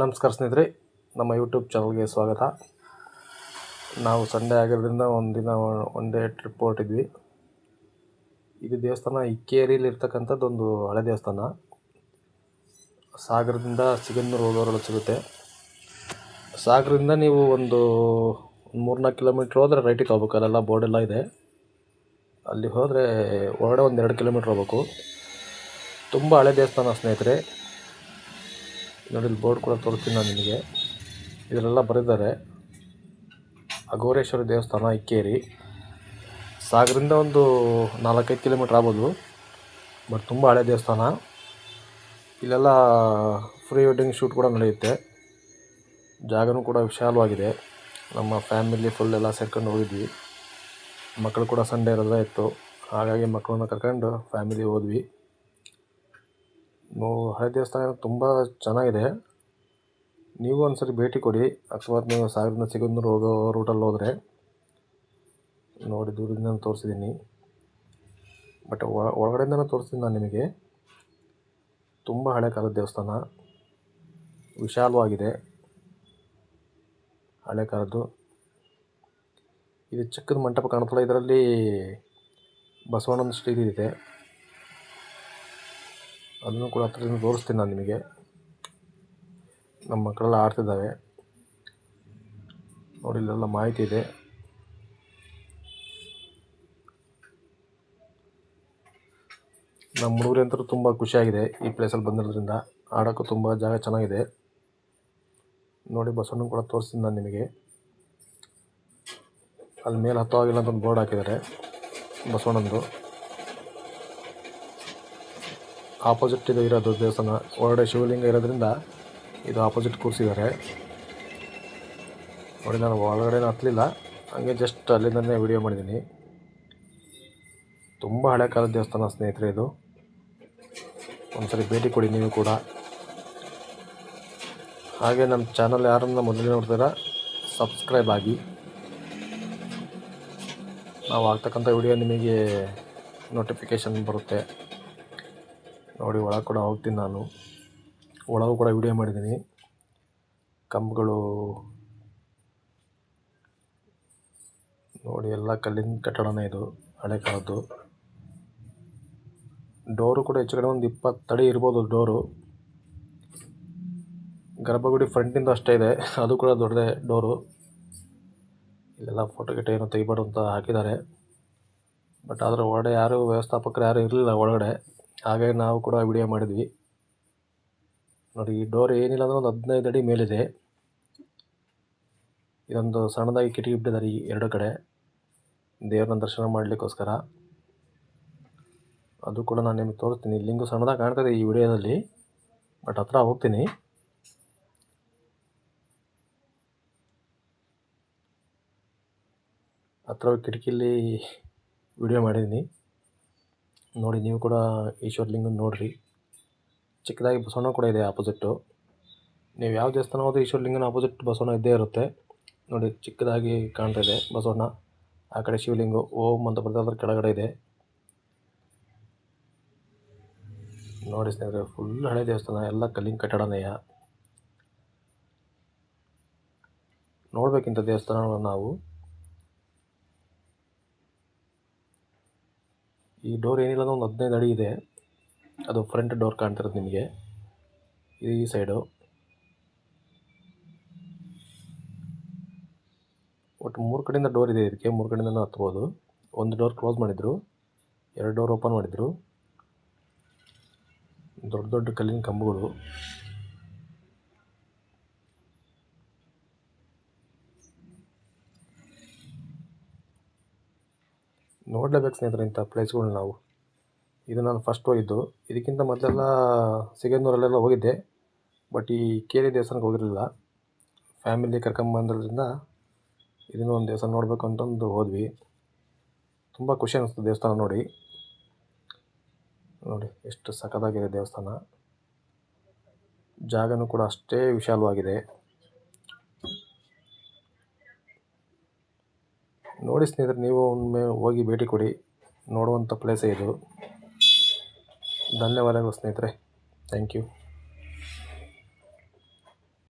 ನಮಸ್ಕಾರ ಸ್ನೇಹಿತರೆ, ನಮ್ಮ ಯೂಟ್ಯೂಬ್ ಚಾನಲ್ಗೆ ಸ್ವಾಗತ. ನಾವು ಸಂಡೇ ಆಗಿರೋದ್ರಿಂದ ಒಂದಿನ ಒನ್ ಡೇ ಟ್ರಿಪ್ ಹೊರಟಿದ್ವಿ. ಇದು ದೇವಸ್ಥಾನ ಇಕ್ಕೇರಿಯಲ್ಲಿ ಇರ್ತಕ್ಕಂಥದ್ದೊಂದು ಹಳೆ ದೇವಸ್ಥಾನ. ಸಾಗರದಿಂದ ಸಿಗಂದೂರು ಹೋಗೋರಲ್ಲಿ ಸಿಗುತ್ತೆ. ಸಾಗರದಿಂದ ನೀವು ಒಂದು ಮೂರ್ನಾಲ್ಕು ಕಿಲೋಮೀಟ್ರ್ ಹೋದರೆ ರೈಟಿಗೆ ಹೋಗ್ಬೇಕು. ಅಲ್ಲೆಲ್ಲ ಬೋರ್ಡೆಲ್ಲ ಇದೆ. ಅಲ್ಲಿ ಹೋದರೆ ಹೊರಗಡೆ ಒಂದು ಎರಡು ಕಿಲೋಮೀಟ್ರ್ ಹೋಗ್ಬೇಕು. ತುಂಬ ಹಳೆ ದೇವಸ್ಥಾನ ಸ್ನೇಹಿತರೆ. ನೋಡಿ, ಇಲ್ಲಿ ಬೋರ್ಡ್ ಕೂಡ ತೋರಿಸ್ತೀನಿ ನಾನು ನಿಮಗೆ. ಇದರೆಲ್ಲ ಬರೆದಿದ್ದಾರೆ, ಅಘೋರೇಶ್ವರ ದೇವಸ್ಥಾನ, ಇಕ್ಕೇರಿ. ಸಾಗರದಿಂದ ಒಂದು ನಾಲ್ಕೈದು ಕಿಲೋಮೀಟ್ರ್ ಆಗ್ಬೋದು, ಬಟ್ ತುಂಬ ಹಳೆ ದೇವಸ್ಥಾನ. ಇಲ್ಲೆಲ್ಲ ಫ್ರೀ ವೆಡ್ಡಿಂಗ್ ಶೂಟ್ ಕೂಡ ನಡೆಯುತ್ತೆ. ಜಾಗನೂ ಕೂಡ ವಿಶಾಲವಾಗಿದೆ. ನಮ್ಮ ಫ್ಯಾಮಿಲಿ ಫುಲ್ ಎಲ್ಲ ಸೇರ್ಕೊಂಡು ಹೋಗಿದ್ವಿ. ಮಕ್ಕಳು ಕೂಡ ಸಂಡೇ ಇರೋದ ಇತ್ತು. ಹಾಗಾಗಿ ಮಕ್ಕಳನ್ನ ಕರ್ಕೊಂಡು ಫ್ಯಾಮಿಲಿ ಹೋದ್ವಿ. ಹಳೆ ದೇವಸ್ಥಾನ ತುಂಬ ಚೆನ್ನಾಗಿದೆ. ನೀವು ಒಂದ್ಸರಿ ಭೇಟಿ ಕೊಡಿ. ಅಕಸ್ಮಾತ್ ನೀವು ಸಾವಿರದಿಂದ ಸಿಗಂದೂರು ಹೋಗೋ ರೂಟಲ್ಲಿ ಹೋದರೆ. ನೋಡಿ ದೂರದಿಂದ ತೋರಿಸಿದ್ದೀನಿ. ಬಟ್ ಒಳಗಡೆಯಿಂದನೂ ತೋರಿಸ್ತೀನಿ ನಾನು ನಿಮಗೆ. ತುಂಬ ಹಳೆ ಕಾಲದ ದೇವಸ್ಥಾನ. ವಿಶಾಲವಾಗಿದೆ. ಹಳೆ ಕಾಲದ್ದು. ಇದು ಚಿಕ್ಕದ ಮಂಟಪ ಕಾಣ್ತಲ್ಲ ಇದರಲ್ಲಿ ಬಸವಣ್ಣನ ಸ್ಟೀಲ್ ಇದೆ. ಅದನ್ನು ಕೂಡ ಹತ್ರದಿಂದ ತೋರಿಸ್ತೀನಿ ನಾನು ನಿಮಗೆ. ನಮ್ಮ ಮಕ್ಕಳೆಲ್ಲ ಆಡ್ತಿದ್ದಾವೆ. ನೋಡಿ, ಇಲ್ಲೆಲ್ಲ ಮಾಹಿತಿ ಇದೆ. ನಮ್ಮ ಹುಡುಗರಂತೂ ತುಂಬ ಖುಷಿಯಾಗಿದೆ ಈ ಪ್ಲೇಸಲ್ಲಿ ಬಂದಿರೋದ್ರಿಂದ. ಆಡೋಕ್ಕೂ ತುಂಬ ಜಾಗ ಚೆನ್ನಾಗಿದೆ. ನೋಡಿ ಬಸವಣ್ಣ ಕೂಡ ತೋರಿಸ್ತೀನಿ ನಾನು ನಿಮಗೆ. ಅಲ್ಲಿ ಮೇಲೆ ಹತ್ತೋ ಆಗಿಲ್ಲ ಅಂತ ಒಂದು ಬೋರ್ಡ್ ಹಾಕಿದ್ದಾರೆ ಬಸವಣ್ಣಂದು. ಆಪೋಸಿಟ್ ಇದು ಇರೋದು ದೇವಸ್ಥಾನ. ಹೊರಗಡೆ ಶಿವಲಿಂಗ ಇರೋದ್ರಿಂದ ಇದು ಆಪೋಸಿಟ್ ಕೂರಿಸಿದ್ದಾರೆ. ನೋಡಿ, ನಾನು ಒಳಗಡೆನೂ ಹತ್ತಲಿಲ್ಲ ಹಂಗೆ ಜಸ್ಟ್ ಅಲ್ಲಿಂದನೇ ವಿಡಿಯೋ ಮಾಡಿದ್ದೀನಿ. ತುಂಬ ಹಳೆ ಕಾಲದ ದೇವಸ್ಥಾನ ಸ್ನೇಹಿತರೆ ಇದು. ಒಂದ್ಸರಿ ಭೇಟಿ ಕೊಡಿ ನೀವು ಕೂಡ. ಹಾಗೆ ನಮ್ಮ ಚಾನಲ್ ಯಾರನ್ನ ಮೊದಲೇ ನೋಡ್ತೀರಾ ಸಬ್ಸ್ಕ್ರೈಬ್ ಆಗಿ. ನಾವು ಆಗ್ತಕ್ಕಂಥ ವಿಡಿಯೋ ನಿಮಗೆ ನೋಟಿಫಿಕೇಷನ್ ಬರುತ್ತೆ. ನೋಡಿ, ಒಳಗೆ ಕೂಡ ಹೋಗ್ತೀನಿ ನಾನು. ಒಳಗೂ ಕೂಡ ವಿಡಿಯೋ ಮಾಡಿದ್ದೀನಿ ಕಂಬಗಳು ನೋಡಿ, ಎಲ್ಲ ಕಲ್ಲಿನ ಕಟ್ಟಡನೇ ಇದು, ಹಳೆ ಕಾಲದ್ದು. ಡೋರು ಕೂಡ ಹೆಚ್ಚು ಕಡೆ ಒಂದು ಇಪ್ಪತ್ತಡಿ ಇರ್ಬೋದು ಡೋರು ಗರ್ಭಗುಡಿ ಫ್ರಂಟಿಂದ ಅಷ್ಟೇ ಇದೆ. ಅದು ಕೂಡ ದೊಡ್ಡದೇ ಡೋರು ಇಲ್ಲೆಲ್ಲ ಫೋಟೋ ಗಿಟ್ಟ ಏನೋ ತೆಗಿಬಾರ್ದು ಅಂತ ಹಾಕಿದ್ದಾರೆ. ಬಟ್ ಆದರೆ ಒಳಗಡೆ ಯಾರು ವ್ಯವಸ್ಥಾಪಕರು ಯಾರೂ ಇರಲಿಲ್ಲ ಒಳಗಡೆ. ಹಾಗಾಗಿ ನಾವು ಕೂಡ ವಿಡಿಯೋ ಮಾಡಿದ್ವಿ. ನೋಡಿ, ಈ ಡೋರ್ ಏನಿಲ್ಲ ಅಂದ್ರೆ ಒಂದು ಹದಿನೈದು ಅಡಿ ಮೇಲಿದೆ. ಇದೊಂದು ಸಣ್ಣದಾಗಿ ಕಿಟಕಿ ಬಿಟ್ಟಿದ್ದಾರೆ ಈ ಎರಡು ಕಡೆ. ದೇವ್ರನ್ನ ದರ್ಶನ ಮಾಡಲಿಕ್ಕೋಸ್ಕರ. ಅದು ಕೂಡ ನಾನು ನಿಮಗೆ ತೋರಿಸ್ತೀನಿ. ಲಿಂಗು ಸಣ್ಣದಾಗಿ ಕಾಣ್ತದೆ ಈ ವಿಡಿಯೋದಲ್ಲಿ. ಬಟ್ ಹತ್ರ ಹೋಗ್ತೀನಿ. ಹತ್ರ ಕಿಟಕಿಲಿ ವಿಡಿಯೋ ಮಾಡಿದ್ದೀನಿ. ನೋಡಿ, ನೀವು ಕೂಡ ಈಶ್ವರಲಿಂಗನ ನೋಡಿರಿ. ಚಿಕ್ಕದಾಗಿ ಬಸವಣ್ಣ ಕೂಡ ಇದೆ ಆಪೋಸಿಟ್ಟು ನೀವು ಯಾವ ದೇವಸ್ಥಾನ ಹೋದ್ರೆ ಈಶ್ವರಲಿಂಗನ ಆಪೋಸಿಟ್ ಬಸವಣ್ಣ ಇದ್ದೇ ಇರುತ್ತೆ. ನೋಡಿ, ಚಿಕ್ಕದಾಗಿ ಕಾಣ್ತಾ ಇದೆ ಬಸವಣ್ಣ. ಆ ಕಡೆ ಶಿವಲಿಂಗ, ಓಂ ಅಂತ ಅದರ ಕೆಳಗಡೆ ಇದೆ. ನೋಡಿ ಸ್ನೇಹಿತರೆ ಫುಲ್ ಹಳೆ ದೇವಸ್ಥಾನ, ಎಲ್ಲ ಕಲ್ಲಿನ ಕಟ್ಟಡನೇಯ ನೋಡ್ಬೇಕಿಂತ ದೇವಸ್ಥಾನಗಳನ್ನು ನಾವು. ಈ ಡೋರ್ ಏನಿಲ್ಲ ಒಂದು ಹದಿನೈದು ಅಡಿ ಇದೆ. ಅದು ಫ್ರಂಟ್ ಡೋರ್ ಕಾಣ್ತಿರೋದು ನಿಮಗೆ. ಈ ಸೈಡು ಒಟ್ಟು ಮೂರು ಕಡೆಯಿಂದ ಡೋರ್ ಇದೆ ಇದಕ್ಕೆ. ಮೂರು ಕಡೆಯಿಂದ ಹತ್ಬೋದು. ಒಂದು ಡೋರ್ ಕ್ಲೋಸ್ ಮಾಡಿದರು. ಎರಡು ಡೋರ್ ಓಪನ್ ಮಾಡಿದರು. ದೊಡ್ಡ ದೊಡ್ಡ ಕಲ್ಲಿನ ಕಂಬಗಳು. ನೋಡಲೇಬೇಕು ಸ್ನೇಹಿತರೆ ಇಂಥ ಪ್ಲೇಸ್ಗಳು ನಾವು. ಇದು ನಾನು ಫಸ್ಟ್ ಹೋಗಿದ್ದು. ಇದಕ್ಕಿಂತ ಮೊದಲೆಲ್ಲ ಸಿಗಂದೂರಲ್ಲೆಲ್ಲ ಹೋಗಿದ್ದೆ. ಬಟ್ ಈ ಕೇರಿ ದೇವಸ್ಥಾನಕ್ಕೆ ಹೋಗಿರಲಿಲ್ಲ. ಫ್ಯಾಮಿಲಿ ಕರ್ಕೊಂಬಂದ್ರಿಂದ ಇದನ್ನೂ ಒಂದು ದೇವಸ್ಥಾನ ನೋಡಬೇಕು ಅಂತಂದು ಹೋದ್ವಿ. ತುಂಬ ಖುಷಿ ಅನ್ನಿಸ್ತು ದೇವಸ್ಥಾನ ನೋಡಿ. ನೋಡಿ, ಎಷ್ಟು ಸಖತ್ತಾಗಿದೆ ದೇವಸ್ಥಾನ. ಜಾಗನೂ ಕೂಡ ಅಷ್ಟೇ ವಿಶಾಲವಾಗಿದೆ. ನೋಡಿ ಸ್ನೇಹಿತರೆ ನೀವು ಒಮ್ಮೆ ಹೋಗಿ ಭೇಟಿ ಕೊಡಿ. ನೋಡುವಂಥ ಪ್ಲೇಸೇ ಇದು. ಧನ್ಯವಾದಗಳು ಸ್ನೇಹಿತರೆ. Thank you